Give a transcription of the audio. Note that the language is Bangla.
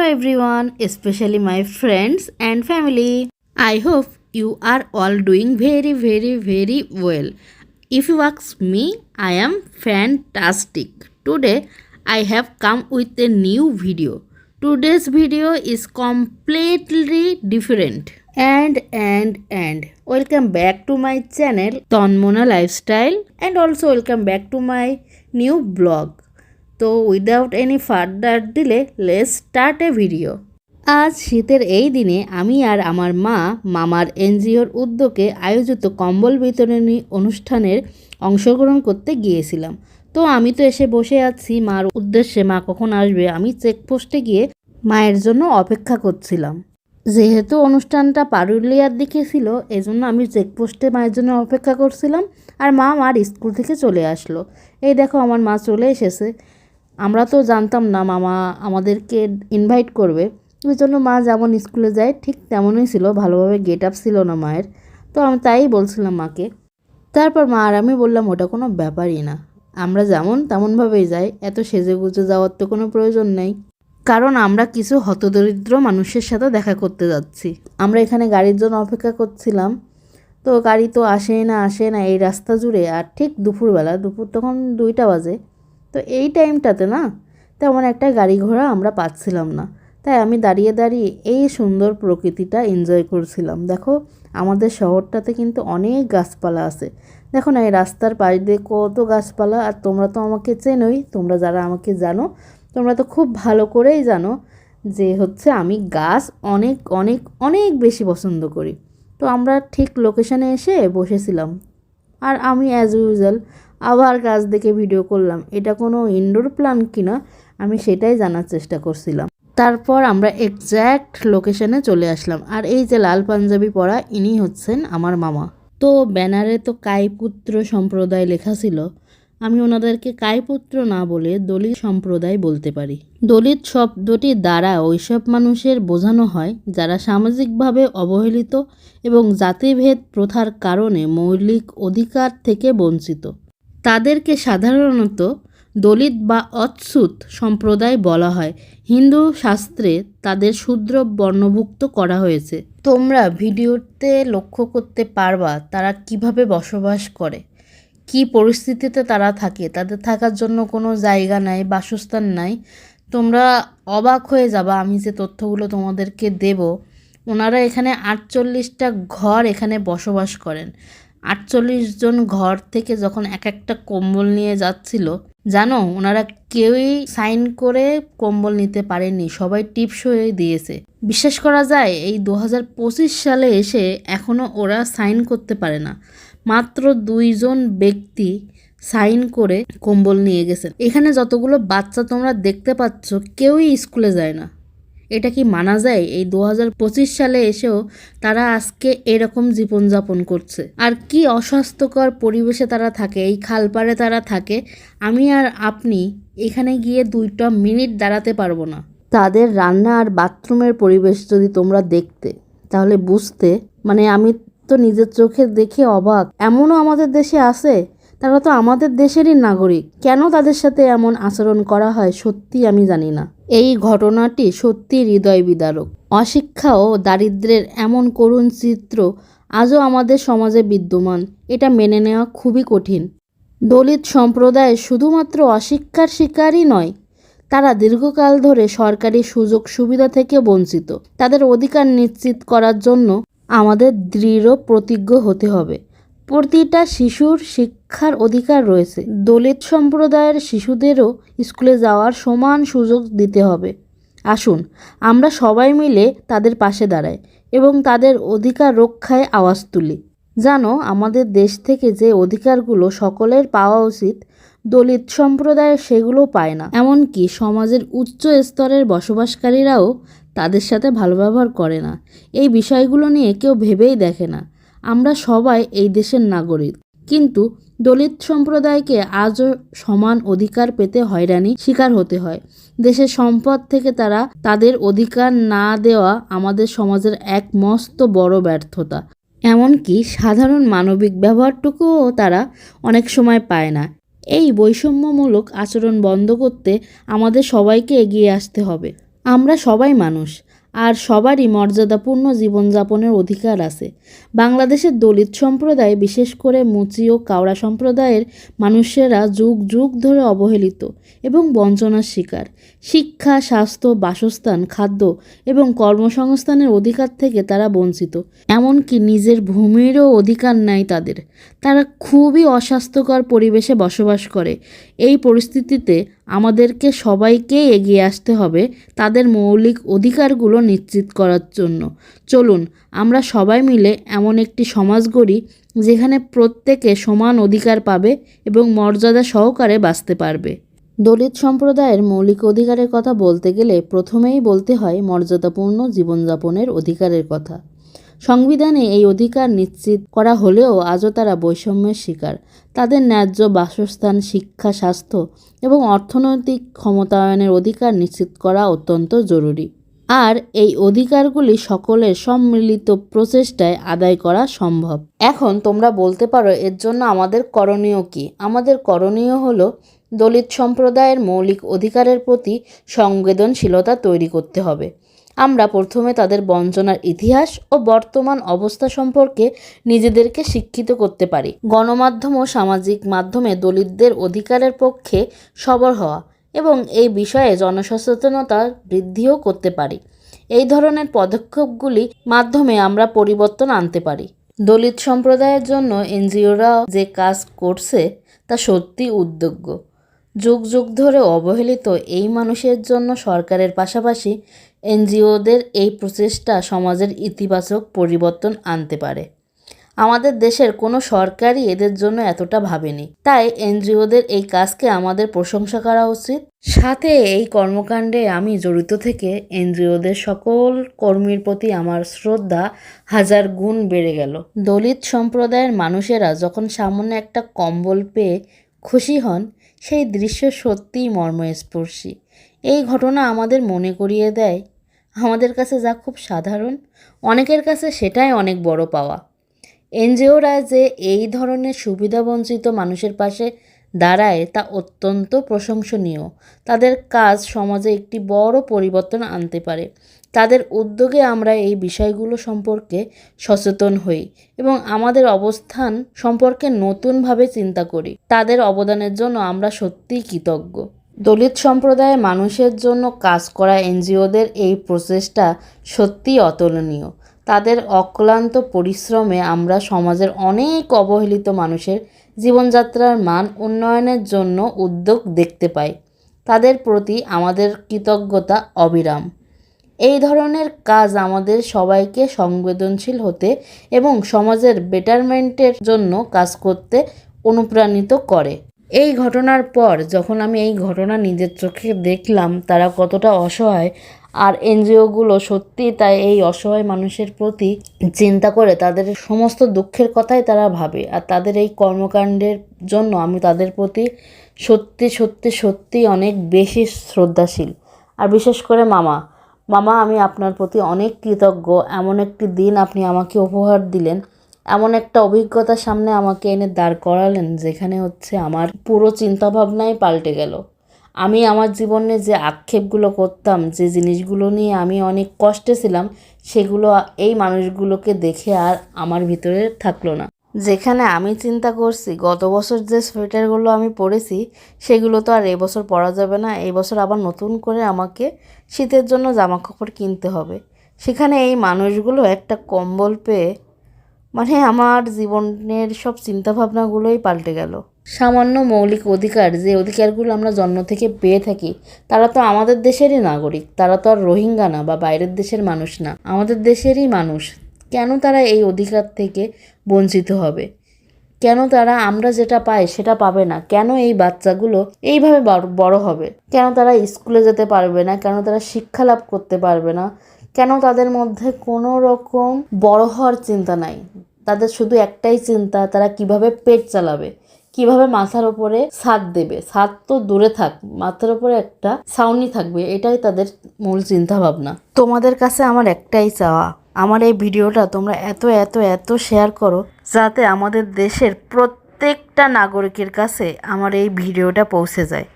Hello everyone, especially my friends and family. I hope you are all doing very, very, very well. If you ask me, I am fantastic. Today I have come with a new video. Today's video is completely different. And and and welcome back to my channel Tonmona Lifestyle and also welcome back to my new blog. তো without any further delay let's start a video আজ শীতের এই দিনে আমি আর আমার মা, মামার এনজিওর উদ্যোগে আয়োজিত কম্বল বিতরণী অনুষ্ঠানের অংশগ্রহণ করতে গিয়েছিলাম। তো আমি তো এসে বসে আছি, মার উদ্দেশ্যে মা কখন আসবে আমি চেকপোস্টে গিয়ে মায়ের জন্য অপেক্ষা করছিলাম। যেহেতু অনুষ্ঠানটা পারুলিয়ার দিকে ছিল, এজন্য আমি চেকপোস্টে মায়ের জন্য অপেক্ষা করছিলাম আর মা আমার স্কুল থেকে চলে আসলো। এই দেখো আমার মা চলে এসেছে। আমরা তো জানতাম না মামা আমাদেরকে ইনভাইট করবে। ওই জন্য মা যেমন স্কুলে যায়, ঠিক তেমনই ছিল, ভালোভাবে গেট আপ ছিল না মায়ের। তো আমি তাই বলছিলাম মাকে। তারপর মা আর আমি বললাম, ওটা কোনো ব্যাপারই না। আমরা যেমন তেমনভাবেই যাই। এত সেজে গুজে যাওয়ার তো কোনো প্রয়োজন নেই। কারণ আমরা কিছু হতদরিদ্র মানুষের সাথে দেখা করতে যাচ্ছি। আমরা এখানে গাড়ির জন্য অপেক্ষা করছিলাম। তো গাড়ি তো আসে না আসে না, এই রাস্তা জুড়ে। আর ঠিক দুপুরবেলা, দুপুর তখন দুইটা বাজে। তো এই টাইমটাতে না তেমন একটা গাড়ি ঘোড়া আমরা পাচ্ছিলাম না। তাই আমি দাঁড়িয়ে দাঁড়িয়ে এই সুন্দর প্রকৃতিটা এনজয় করছিলাম। দেখো, আমাদের শহরটাতে কিন্তু অনেক গাছপালা আছে। দেখো না, এই রাস্তার পাশ দিয়ে কত গাছপালা, আর তোমরা তো আমাকে চেনোই, তোমরা যারা আমাকে জানো, তোমরা তো খুব ভালো করেই জানো যে হচ্ছে আমি গাছ অনেক অনেক অনেক বেশি পছন্দ করি। তো আমরা ঠিক লোকেশানে এসে বসেছিলাম। আর আমি অ্যাজ ইউজুয়াল আবার গাছ দেখে ভিডিও করলাম। এটা কোনো ইনডোর প্ল্যান কিনা, আমি সেটাই জানার চেষ্টা করছিলাম। তারপর আমরা এক্স্যাক্ট লোকেশনে চলে আসলাম। আর এই যে লাল পাঞ্জাবি পরা, ইনি হচ্ছেন আমার মামা। তো ব্যানারে তো কাইপুত্র সম্প্রদায় লেখা ছিল। আমি ওনাদেরকে কাইপুত্র না বলে দলিত সম্প্রদায় বলতে পারি। দলিত শব্দটি দ্বারা ওইসব মানুষের বোঝানো হয় যারা সামাজিকভাবে অবহেলিত এবং জাতিভেদ প্রথার কারণে মৌলিক অধিকার থেকে বঞ্চিত। তাদেরকে সাধারণত দলিত বা অচ্যুত সম্প্রদায় বলা হয়। হিন্দু শাস্ত্রে তাদের শূদ্র বর্ণভুক্ত করা হয়েছে। তোমরা ভিডিওতে লক্ষ্য করতে পারবা তারা কীভাবে বসবাস করে। কি পরিস্থিতিতে তারা থাকে? তাদের থাকার জন্য কোনো জায়গা নাই, বাসস্থান নাই। তোমরা অবাক হয়ে যাবা আমি যে তথ্যগুলো তোমাদেরকে দেব। ওনারা এখানে আটচল্লিশটা ঘর এখানে বসবাস করেন। আটচল্লিশ জন ঘর থেকে যখন এক একটা কম্বল নিয়ে যাচ্ছিল, জানো, ওনারা কেউই সাইন করে কম্বল নিতে পারেনি সবাই টিপস হয়ে দিয়েছে। বিশ্বাস করা যায়, এই দু হাজার পঁচিশ সালে এসে এখনও ওরা সাইন করতে পারে না। মাত্র দুইজন ব্যক্তি সাইন করে কম্বল নিয়ে গেছেন। এখানে যতগুলো বাচ্চা তোমরা দেখতে পাচ্ছ, কেউই স্কুলে যায় না। এটা কি মানা যায়? এই দু হাজার পঁচিশ সালে এসেও তারা আজকে এরকম জীবনযাপন করছে। আর কি অস্বাস্থ্যকর পরিবেশে তারা থাকে, এই খালপাড়ে তারা থাকে, আমি আর আপনি এখানে গিয়ে দুইটা মিনিট দাঁড়াতে পারব না। তাদের রান্না আর বাথরুমের পরিবেশ যদি তোমরা দেখতে, তাহলে বুঝতে মানে আমি তো নিজের চোখে দেখে অবাক। এমনও আমাদের দেশে আছে? তারা তো আমাদের দেশেরই নাগরিক। কেন তাদের সাথে এমন আচরণ করা হয় সত্যি আমি জানি না। এই ঘটনাটি সত্যি হৃদয় বিদারক। অশিক্ষা ও দারিদ্রের এমন করুণ চিত্র আজও আমাদের সমাজে বিদ্যমান। এটা মেনে নেওয়া খুবই কঠিন। দলিত সম্প্রদায় শুধুমাত্র অশিক্ষার শিকারই নয়, তারা দীর্ঘকাল ধরে সরকারি সুযোগ সুবিধা থেকে বঞ্চিত। তাদের অধিকার নিশ্চিত করার জন্য আমাদের দৃঢ় প্রতিজ্ঞ হতে হবে। প্রতিটা শিশুর শিক্ষার অধিকার রয়েছে। দলিত সম্প্রদায়ের শিশুদেরও স্কুলে যাওয়ার সমান সুযোগ দিতে হবে। আসুন, আমরা সবাই মিলে তাদের পাশে দাঁড়াই এবং তাদের অধিকার রক্ষায় আওয়াজ তুলি। জানো আমাদের দেশ থেকে যে অধিকারগুলো সকলের পাওয়া উচিত দলিত সম্প্রদায় সেগুলো পায় না। এমনকি সমাজের উচ্চ স্তরের বসবাসকারীরাও তাদের সাথে ভালো ব্যবহার করে না। এই বিষয়গুলো নিয়ে কেউ ভেবেই দেখে না। আমরা সবাই এই দেশের নাগরিক। কিন্তু দলিত সম্প্রদায়কে আজও সমান অধিকার পেতে হয়রানি শিকার হতে হয়। দেশের সম্পদ থেকে তারা তাদের অধিকার না দেওয়া আমাদের সমাজের এক মস্ত বড় ব্যর্থতা। এমনকি সাধারণ মানবিক ব্যবহারটুকুও তারা অনেক সময় পায় না। এই বৈষম্যমূলক আচরণ বন্ধ করতে আমাদের সবাইকে এগিয়ে আসতে হবে। আমরা সবাই মানুষ, আর সবারই মর্যাদাপূর্ণ জীবনযাপনের অধিকার আছে। বাংলাদেশের দলিত সম্প্রদায়, বিশেষ করে মুচি ও কাওড়া সম্প্রদায়ের মানুষেরা যুগ যুগ ধরে অবহেলিত এবং বঞ্চনার শিকার। শিক্ষা, স্বাস্থ্য, বাসস্থান, খাদ্য এবং কর্মসংস্থানের অধিকার থেকে তারা বঞ্চিত। এমনকি নিজের ভূমিরও অধিকার নাই তাদের। তারা খুবই অস্বাস্থ্যকর পরিবেশে বসবাস করে। এই পরিস্থিতিতে আমাদেরকে সবাইকেই এগিয়ে আসতে হবে তাদের মৌলিক অধিকারগুলো নিশ্চিত করার জন্য। চলুন, আমরা সবাই মিলে এমন একটি সমাজ গড়ি যেখানে প্রত্যেকে সমান অধিকার পাবে এবং মর্যাদা সহকারে বাঁচতে পারবে। দলিত সম্প্রদায়ের মৌলিক অধিকারের কথা বলতে গেলে প্রথমেই বলতে হয় মর্যাদাপূর্ণ জীবনযাপনের অধিকারের কথা। সংবিধানে এই অধিকার নিশ্চিত করা হলেও আজও তারা বৈষম্যের শিকার। তাদের ন্যায্য বাসস্থান, শিক্ষা, স্বাস্থ্য এবং অর্থনৈতিক ক্ষমতায়নের অধিকার নিশ্চিত করা অত্যন্ত জরুরি। আর এই অধিকারগুলি সকলের সম্মিলিত প্রচেষ্টায় আদায় করা সম্ভব। এখন তোমরা বলতে পারো, এর জন্য আমাদের করণীয় কি? আমাদের করণীয় হলো দলিত সম্প্রদায়ের মৌলিক অধিকারের প্রতি সংবেদনশীলতা তৈরি করতে হবে। আমরা প্রথমে তাদের বঞ্চনার ইতিহাস ও বর্তমান অবস্থা সম্পর্কে নিজেদেরকে শিক্ষিত করতে পারি। গণমাধ্যম ও সামাজিক মাধ্যমে দলিতদের অধিকারের পক্ষে সবর হওয়া এবং এই বিষয়ে জনসচেতনতা বৃদ্ধিও করতে পারি। এই ধরনের পদক্ষেপগুলি মাধ্যমে আমরা পরিবর্তন আনতে পারি। দলিত সম্প্রদায়ের জন্য এনজিওরা যে কাজ করছে, তা সত্যি উদ্যোগ্য। যুগ যুগ ধরে অবহেলিত এই মানুষের জন্য সরকারের পাশাপাশি এনজিওদের এই প্রচেষ্টা সমাজের ইতিবাচক পরিবর্তন আনতে পারে। আমাদের দেশের কোনো সরকারই এদের জন্য এতটা ভাবেনি। তাই এনজিওদের এই কাজকে আমাদের প্রশংসা করা উচিত। সাথে এই কর্মকাণ্ডে আমি জড়িত থেকে এনজিওদের সকল কর্মীর প্রতি আমার শ্রদ্ধা হাজার গুণ বেড়ে গেল। দলিত সম্প্রদায়ের মানুষেরা যখন সামনে একটা কম্বল পেয়ে খুশি হন, সেই দৃশ্য সত্যিই মর্মস্পর্শী। এই ঘটনা আমাদের মনে করিয়ে দেয়, আমাদের কাছে যা খুব সাধারণ, অনেকের কাছে সেটাই অনেক বড় পাওয়া। এনজিওরা যে এই ধরনের সুবিধাবঞ্চিত মানুষের পাশে দাঁড়ায় তা অত্যন্ত প্রশংসনীয়। তাদের কাজ সমাজে একটি বড় পরিবর্তন আনতে পারে। তাদের উদ্যোগে আমরা এই বিষয়গুলো সম্পর্কে সচেতন হই এবং আমাদের অবস্থান সম্পর্কে নতুনভাবে চিন্তা করি। তাদের অবদানের জন্য আমরা সত্যিই কৃতজ্ঞ। দলিত সম্প্রদায়ের মানুষের জন্য কাজ করা এনজিওদের এই প্রচেষ্টা সত্যিই অতুলনীয়। তাদের অক্লান্ত পরিশ্রমে আমরা সমাজের অনেক অবহেলিত মানুষের জীবনযাত্রার মান উন্নয়নের জন্য উদ্যোগ দেখতে পাই। তাদের প্রতি আমাদের কৃতজ্ঞতা, অবিরাম। এই ধরনের কাজ আমাদের সবাইকে সংবেদনশীল হতে এবং সমাজের বেটারমেন্টের জন্য কাজ করতে অনুপ্রাণিত করে। এই ঘটনার পর যখন আমি এই ঘটনা নিজের চোখে দেখলাম, তারা কতটা অসহায় আর এনজিওগুলো সত্যি তাই এই অসহায় মানুষের প্রতি চিন্তা করে তাদের সমস্ত দুঃখের কথাই তারা ভাবে। আর তাদের এই কর্মকাণ্ডের জন্য আমি তাদের প্রতি সত্যি সত্যি সত্যি অনেক বেশি শ্রদ্ধাশীল। আর বিশেষ করে মামা। মামা, আমি আপনার প্রতি অনেক কৃতজ্ঞ। এমন একটি দিন আপনি আমাকে উপহার দিলেন। এমন একটা অভিজ্ঞতার সামনে আমাকে এনে দাঁড় করালেন, যেখানে হচ্ছে আমার পুরো চিন্তাভাবনাই পাল্টে গেল। আমি আমার জীবনে যে আক্ষেপগুলো করতাম, যে জিনিসগুলো নিয়ে আমি অনেক কষ্টে ছিলাম, সেগুলো এই মানুষগুলোকে দেখে আর আমার ভিতরে থাকল না। যেখানে আমি চিন্তা করছি, গত বছর যে সোয়েটারগুলো আমি পরেছি, সেগুলো তো আর এবছর পরা যাবে না এই বছর আবার নতুন করে আমাকে শীতের জন্য জামা কাপড় কিনতে হবে। সেখানে এই মানুষগুলো একটা কম্বল পেয়ে মানে আমার জীবনের সব চিন্তাভাবনাগুলোই পাল্টে গেল। সামান্য মৌলিক অধিকার যে অধিকারগুলো আমরা জন্ম থেকে পেয়ে থাকি, তারা তো আমাদের দেশেরই নাগরিক, তারা তো আর রোহিঙ্গা না বা বাইরের দেশের মানুষ না। আমাদের দেশেরই মানুষ। কেন তারা এই অধিকার থেকে বঞ্চিত হবে? কেন তারা আমরা যেটা পাই সেটা পাবে না? কেন এই বাচ্চাগুলো এইভাবে বড়- হবে? কেন তারা স্কুলে যেতে পারবে না? কেন তারা শিক্ষা লাভ করতে পারবে না? কেন তাদের মধ্যে কোনো রকম বড় হওয়ার চিন্তা নাই? তাদের শুধু একটাই চিন্তা, তারা কীভাবে পেট চালাবে? কীভাবে মাথার ওপরে ছাদ দেবে? ছাদ তো দূরে থাক, মাথার ওপরে একটা ছাউনি থাকবে, এটাই তাদের মূল চিন্তা ভাবনা তোমাদের কাছে আমার একটাই চাওয়া, আমার এই ভিডিওটা তোমরা এত এত এত শেয়ার করো যাতে আমাদের দেশের প্রত্যেকটা নাগরিকের কাছে আমার এই ভিডিওটা পৌঁছে যায়।